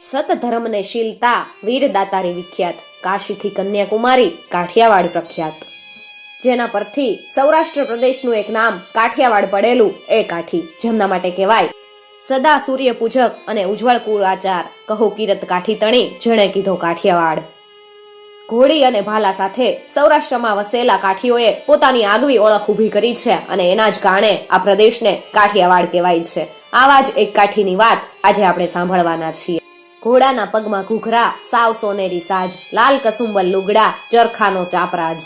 સત ધર્મને શીલતા વીરદાતારી વિખ્યાત. કાશીથી કન્યાકુમારી કાઠિયાવાડ પ્રખ્યાત. જેના પરથી સૌરાષ્ટ્ર પ્રદેશનું એક નામ કાઠિયાવાડ પડેલું એ કાઠી. જેમના માટે કહેવાય, સદા સૂર્ય પૂજક અને ઉજ્જવળ કુળ આચાર. કહો કિરત કાઠી તણી, જેણે કીધો કાઠિયાવાડ. ઘોડી અને ભાલા સાથે સૌરાષ્ટ્રમાં વસેલા કાઠીઓએ પોતાની આગવી ઓળખ ઊભી કરી છે અને એના જ કારણે આ પ્રદેશને કાઠિયાવાડ કહેવાય છે. આવા જ એક કાઠીની વાત આજે આપણે સાંભળવાના છીએ. ઘોડાના પગમાં ઘૂઘરા, સાવ સોનેરી સાજ, લાલ કસુંબલ લુગડા, ચરખાનો ચાપરાજ.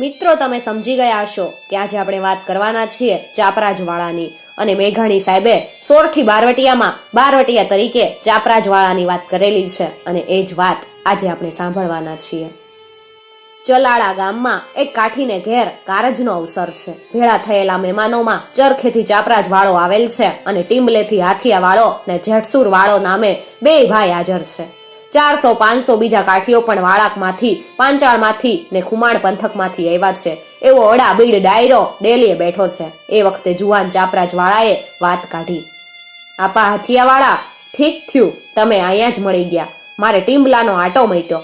મિત્રો, તમે સમજી ગયા હશો કે આજે આપણે વાત કરવાના છીએ ચાપરાજવાળાની. અને મેઘાણી સાહેબે સોરઠી બારવટિયામાં બારવટિયા તરીકે ચાપરાજવાળાની વાત કરેલી છે. અને એ જ વાત આજે આપણે સાંભળવાના છીએ. ચલાળા ગામમાં એક કાઠીને ઘેર કારજનો અવસર છે. ભેળા થયેલા મહેમાનોમાં ચરખેથી ચાપરાજ વાળો આવેલ છે અને ટીમલેથી હાથિયા વાળો ને જેઠસુર વાળો નામે બે ભાઈ હાજર છે. ચારસો પાંચસો બીજા કાઠીઓ પણ વાળાકમાંથી, પાંચાળમાંથી ને ખુમાણ પંથકમાંથી આવ્યા છે. એવો અડા બીડ ડાયરો ડેલીએ બેઠો છે. એ વખતે જુવાન ચાપરાજ વાળાએ વાત કાઢી. આપા હાથિયાવાળા ઠીક થયું. તમે અહીંયા જ મળી ગયા. મારે ટીમલાનો આટો મટ્યો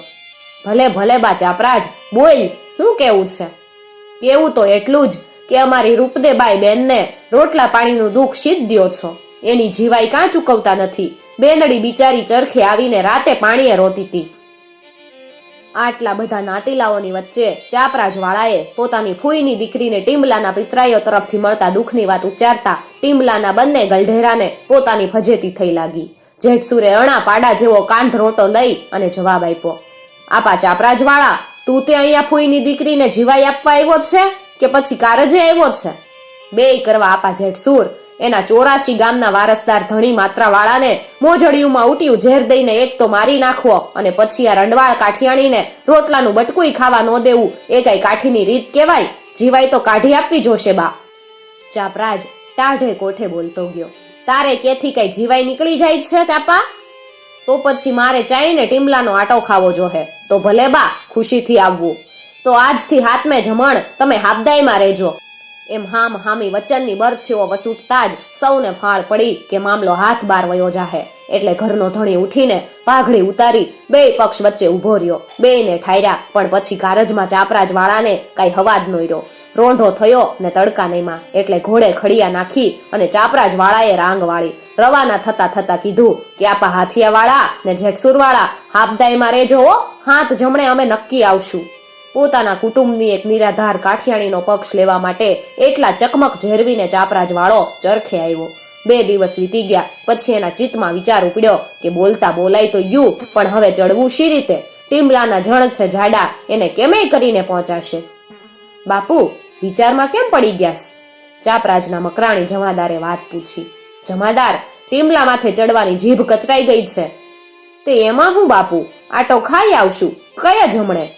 ભલે ભલે બા ચાપરાજ બોલ, શું કેવું છે? કેવું તો એટલું જ કે અમારી રૂપદેબાઈ બેનને રોટલા પાણીનું દુઃખ સિદ્ધ્યો છો. એની જીવાઈ કાં ચૂકવતા નથી? બેનડી બિચારી ચરખે આવીને રાતે પાણીએ રોતી હતી આટલા બધા નાતીલાઓની વચ્ચે ચાપરાજ વાળાએ પોતાની ફૂઈની દીકરીને ટીમલાના પિતરાઈઓ તરફથી મળતા દુઃખની વાત ઉચ્ચારતા ટીમલાના બંને ગલઢેરાને પોતાની ફજેતી થઈ લાગી. જેઠસુરે અણા પાડા જેવો કાંધ રોટો લઈ અને જવાબ આપ્યો આપા ચાપરાજવાળા તું તે અહીંયા ફૂઈની દીકરીને જીવાઈ આપવા આવ્યો છે કે પછી કારજે આવ્યો છે? બેય કરવા આપા જેઠસુર એના ચોરાશી ગામના વારસદાર ધણી માત્રાવાળાને મોજડિયુંમાં ઉટ્યું ઝેર દઈને એક તો મારી નાખવો અને પછી આ રંડવાળ કાઠિયાણીને રોટલાનું બટકુઈ ખાવા ન દેવું. એ કઈ કાઠીની રીત કહેવાય? જીવાય તો કાઢી આપવી જોશે બા. ચાપરાજ, ટાઢે કોઠે બોલતો ગયો. તારે કેથી કઈ જીવાય નીકળી જાય છે, ચાપા? તો પછી મારે ચાઈને ટીમલાનો આટો ખાવો જોહે. તો ભલે બા, ખુશીથી આવવું. તો આજથી હાથમે જમણ, તમે હાબદાઈમાં રહેજો. એમ હામ હામી વચનની બરછીઓ વસૂટતા જ સૌને ફાળ પડી કે મામલો હાથ બાર વયો જાહે. એટલે ઘરનો ધણી ઉઠીને પાઘડી ઉતારી બે પક્ષ વચ્ચે ઊભો રહ્યો. બેયને ઠાર્યા પણ પછી કારજમાં ચાપરાજ વાળાને કાંઈ હવાજ રહ્યો રોંઢો થયો ને તડકા નહીમાં એટલે ઘોડે ખડિયા નાખી અને ચાપરાજ વાળાએ રાંગ વાળી. રવાના થતા થતા કીધું કે, આપા હાથિયા વાળા ને જેઠસુર વાળા હાબદાઈમાં રહેજો હો. હાથ જમણે અમે નક્કી આવશું. પોતાના કુટુંબની એક નિરાધાર કાઠિયાણીનો પક્ષ લેવા માટે એટલા ચકમક ઝેરવીને ચાપરાજ વાળો ચરખે આવ્યો. બે દિવસ વીતી ગયા. પછી એના ચિત્તમાં વિચાર ઉપડ્યો કે, બોલતા બોલાય તો યુ, પણ હવે ચડવું શી રીતે? ટીમલાના જણ છે જાડા. એને કેમેય કરીને પહોંચાશે બાપુ, વિચારમાં કેમ પડી ગયાસ? ચાપરાજના મકરાણી જમાદારે વાત પૂછી. જમાદાર, ટીમલા માથે ચડવાની જીભ કચરાઈ ગઈ છે. તે એમાં હું બાપુ? આટો ખાઈ આવશું. કયા જમણે?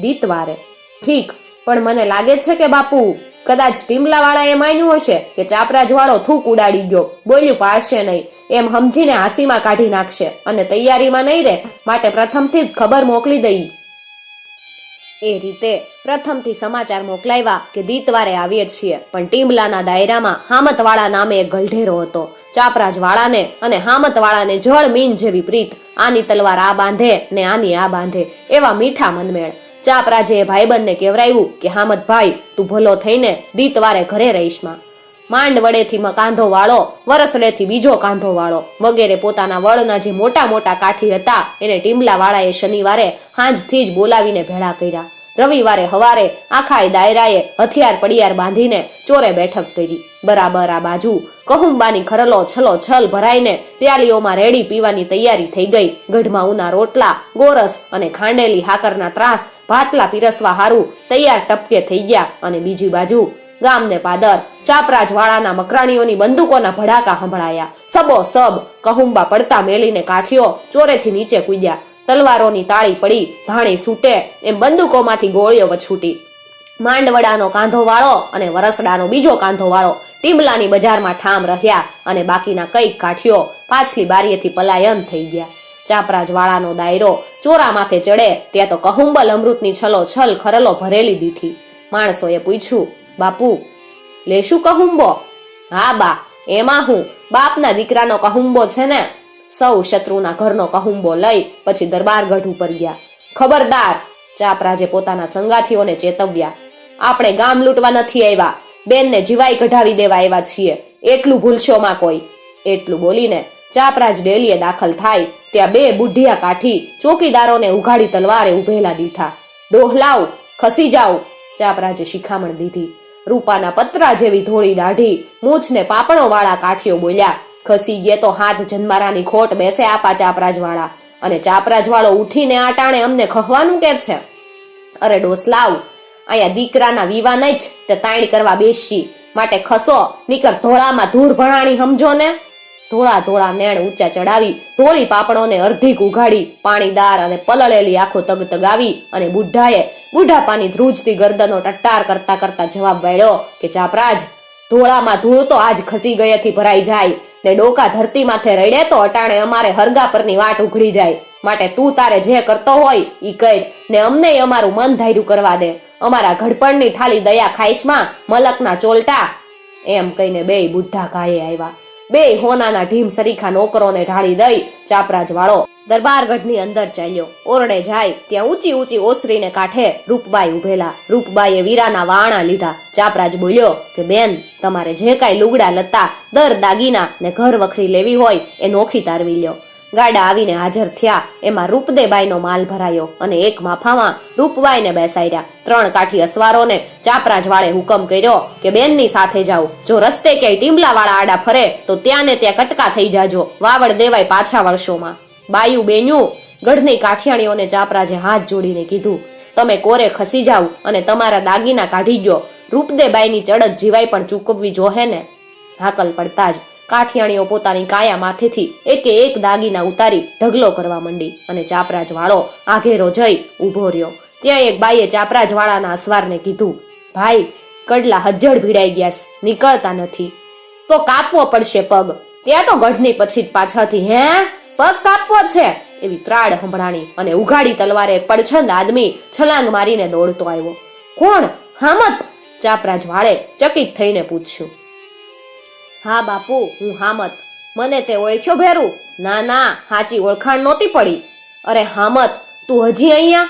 દીતવારે. ઠીક, પણ મને લાગે છે કે બાપુ, કદાચ ટીમલા વાળાએ માન્યું હશે કે ચાપરાજ વાળો થૂક ઉડાડી ગયો. બોલ્યું પાડશે નહીં. એમ સમજીને હાંસીમાં કાઢી નાખશે અને તૈયારીમાં નહીં રહે. માટે પ્રથમથી જ ખબર મોકલી દઈ. એ રીતે પ્રથમથી સમાચાર મોકલાવ્યા કે દીતવારે આવીએ છીએ. પણ ટીમલાના દાયરામાં હામતવાળા નામે એક ગલઢેરો હતો. ચાપરાજ વાળાને અને હામતવાળાને જળ મીન જેવી પ્રીત આની તલવાર આ બાંધે ને આની આ બાંધે એવા મીઠા મનમેળ. ચાપરાજે ભાઈબંધને કેવરાયું કે હામતભાઈ, તું ભલો થઈને દીતવારે ઘરે રહીશમાં માંડ વડેથી કાંધો વાળો, વરસડેથી બીજો કાંધો વાળો. વગેરે પોતાના વળના જે મોટા મોટા કાઠી હતા એને ટીમલા વાળાએ શનિવારે હાંજથી જ બોલાવીને ભેળા કર્યા. રવિવારે હવારે આખાય દાયરાએ હથિયાર પડિયાર બાંધીને ચોરે બેઠક કરી. બરાબર આ બાજુ કહુંબાની ખરલો છલો છલ ભરાઈને પ્યાલીઓમાં રેડી પીવાની તૈયારી થઈ ગઈ. ગઢમાં ઉના રોટલા, ગોરસ અને ખાંડેલી હાકરના ત્રાસ ભાતલા પીરસવા હારું તૈયાર ટપકે થઈ ગયા અને બીજી બાજુ ગામને પાદર ચાપરાજ વાળાના મકરાણીઓની બંદૂકોના ભડાકા સંભળાયા. સબો સબ કહુંબા પડતા મેલીને કાઠીઓ ચોરેથી નીચે કૂદ્યા. તલવારોની તાળી પડી ધાણી છૂટે, એમ બંદૂકોમાંથી ગોળીઓ વછૂટી. માંડવડાનો કાંધો વાળો અને વરસડાનો બીજો કાંધો વાળો ટીમલાની બજારમાં ઠામ રહ્યા અને બાકીના કંઈક કાઠીઓ પાછલી બારીએથી પલાયન થઈ ગયા. ચાપરાજ વાળાનો દાયરો ચોરા માથે ચડે, ત્યાં તો કહુંબલ અમૃતની છલો છલ ખરલો ભરેલી દીઠી. માણસોએ પૂછ્યું, બાપુ, લેશું કહુંબો? હા બા, એમાં હું. બાપના દીકરાનો કહુંબો છે ને સૌ શત્રુના ઘરનો કહુંબો લઈ પછી દરબારગઢ ઉપર ગયા. ખબરદાર, ચાપરાજે પોતાના સંગાથીઓને ચેતવ્યા. આપણે ગામ લૂંટવા નથી આવ્યા. બેનને જીવાઈ કઢાવી દેવા આવ્યા છીએ. એટલું ભૂલશોમાં કોઈ. એટલું બોલીને ચાપરાજ ડેલીએ દાખલ થાય. ત્યાં બે બુઢિયા કાઠી ચોકીદારોને ઉઘાડી તલવારે ઉભેલા દીઠા ડોહલાવ ખસી જાવ, ચાપરાજે શિખામણ દીધી. રૂપાના પતરા જેવી ધોળી દાઢી મૂછને પાપણો વાળા કાઠીઓ બોલ્યા ખસી ગયે તો હાથ જન્મારાની ખોટ બેસે આપા ચાપરાજવાળા અને ચાપરાજવાળો ઉઠીને આ ટાણે અમને ખહવાનું કે છે? અરે ડોસલાવ, અહીંયા દીકરાના વિવાને જ તે તાણ કરવા બેસી. માટે ખસો નીકર ધોળામાં ધૂર ભણાણી સમજો ને. ધોળા ધોળા નેણ ઊંચા ચડાવી, ધોળી પાપણોને અર્ધીક ઉઘાડી, પાણીદાર અને પલળેલી આંખો તગ તગાવી અને બુઢાએ બુઢાપાની ધ્રુજતી ગરદનો ટટ્ટાર કરતા કરતા જવાબ વાળ્યો કે, ચાપરાજ ધોળામાં ધૂળ તો આજ ખસી ગયેથી ભરાઈ જાય. ને ડોકા ધરતી માથે રડે તો અટાણે અમારે હરગા પરની વાટ ઉઘડી જાય. માટે તું તારે જે કરતો હોય ઈ કર. ને અમને અમારું મન ધાર્યું કરવા દે. અમારા ઘડપણની થાલી દયા ખાઈશમાં, મલકના ચોલટા. એમ કહીને બે બુદ્ધા ગાયે આવ્યા. બે હોનાના ઢીમ સરીખા નોકરોને ઢાળી દઈ ચાપરાજ વાળો દરબારગઢની અંદર ચાલ્યો. ઓરડે જાય, ત્યાં ઊંચી ઊંચી ઓસરીને કાંઠે રૂપબાઈ ઉભેલા. રૂપબાઈએ વીરાના વાણા લીધા. ચાપરાજ બોલ્યો કે, બેન, તમારે જે કાંઈ લુગડા લતા દર દાગીના ને ઘર વખરી લેવી હોય, એ નોખી તારવી લ્યો. ગાડા આવીને હાજર થયા. એમાં રૂપદેબાઈનો માલ ભરાયો અને એક માફામાં રૂપબાઈને બેસાડ્યા. ત્રણ કાઠી અસવારોને ચાપરાજ વાળે હુકમ કર્યો કે બેનની સાથે જાઓ. જો રસ્તે ક્યાંય ટીમલા વાળા આડા ફરે, તો ત્યાં ને ત્યાં કટકા થઈ જાજો. વાવડ દેવાય પાછા વર્ષોમાં બાયુ બેન્યું ગઢની કાઠિયાણીઓને ચાપરાજે હાથ જોડીને કીધું, તમે કોરે ખસી જાવ અને તમારા દાગીના કાઢી ગયો રૂપદેબાઈની ચડત જીવાય પણ ચૂકવવી જોહે ને. હાકલ પડતા જ કાઠિયાણીઓ પોતાની કાયા માથેથી એકે એક દાગીના ઉતારી ઢગલો કરવા માંડી અને ચાપરાજ આઘેરો જઈ ઊભો રહ્યો. ત્યાં એક બાઈએ ચાપરાજ અસવારને કીધું, ભાઈ, કડલા હજ્જડ ભીડાઈ ગયા નીકળતા નથી. તો કાપવો પડશે પગ. ત્યાં તો ગઢની પછી પાછળથી, હે? પગ કાપવો છે? એવી ત્રાડ સંભળાણી અને ઉઘાડી તલવારે પડછંદ આદમી છલાંગ મારીને દોડતો આવ્યો. કોણ? હામત? ચાપરાજ વાળે ચકિત થઈને પૂછ્યું. હા બાપુ, હું હામત. મને તે ઓળખ્યો ભેરું. ના ના, હાચી ઓળખાણ નહોતી પડી. અરે હામત, તું હજી અહીંયા?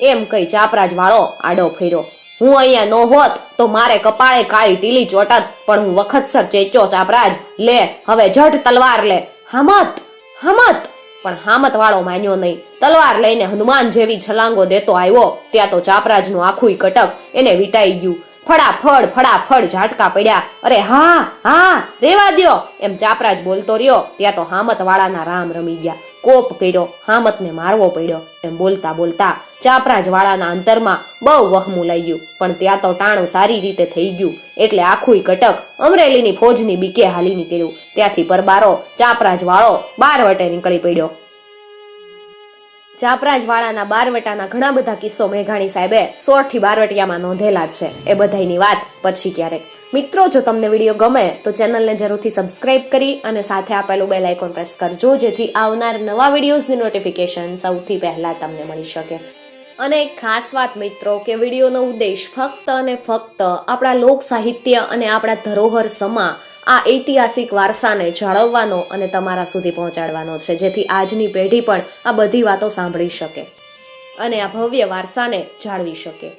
એમ કહી ચાપરાજ વાળો આડો ફેર્યો. હું અહીંયા નો હોત તો મારે કપાળે કાળી ટીલી ચોટત, પણ હું વખતસર ચેચ્યો, ચાપરાજ, લે, હવે જટ તલવાર લે. હામત હામત. પણ હામત વાળો માન્યો નહીં. તલવાર લઈને હનુમાન જેવી છલાંગો દેતો આવ્યો, ત્યાં તો ચાપરાજનું આખું કટક એને વીટાઈ ગયું. ફડાફડ ફળાફળ ઝાટકા પડ્યા. અરે હા હા, રેવા દો એમ ચાપરાજ બોલતો રહ્યો. ત્યાં તો હામત વાળાના રામ રમી ગયા. કોપ કર્યો, હામતને મારવો પડ્યો. એમ બોલતા બોલતા ચાપરાજ વાળાના અંતરમાં બહુ વહમું લઈ ગયું. પણ ત્યાં તો ટાણું સારી રીતે થઈ ગયું. એટલે આખું કટક અમરેલીની ફોજની બીકે હાલી નીકળ્યું. ત્યાંથી પરબારો ચાપરાજ વાળો બાર વટે નીકળી પડ્યો. ચાપરાજ વાળાના બારવટાના ઘણા બધા કિસ્સો મેઘાણી સાહેબે સોળથી બારવટિયામાં નોંધેલા છે. એ બધાની વાત પછી ક્યારેક. મિત્રો, જો તમને વીડિયો ગમે તો ચેનલને જરૂરથી સબસ્ક્રાઇબ કરી અને સાથે આપેલું બેલ આઇકોન પ્રેસ કરજો, જેથી આવનાર નવા વિડીયોઝની નોટિફિકેશન સૌથી પહેલા તમને મળી શકે. અને એક ખાસ વાત મિત્રો, કે વિડીયોનો ઉદ્દેશ ફક્ત અને ફક્ત આપણા લોક સાહિત્ય અને આપણા ધરોહર સમા આ ઐતિહાસિક વારસાને જાળવવાનો અને તમારા સુધી પહોંચાડવાનો છે. જેથી આજની પેઢી પણ આ બધી વાતો સાંભળી શકે અને આ ભવ્ય વારસાને જાળવી શકે.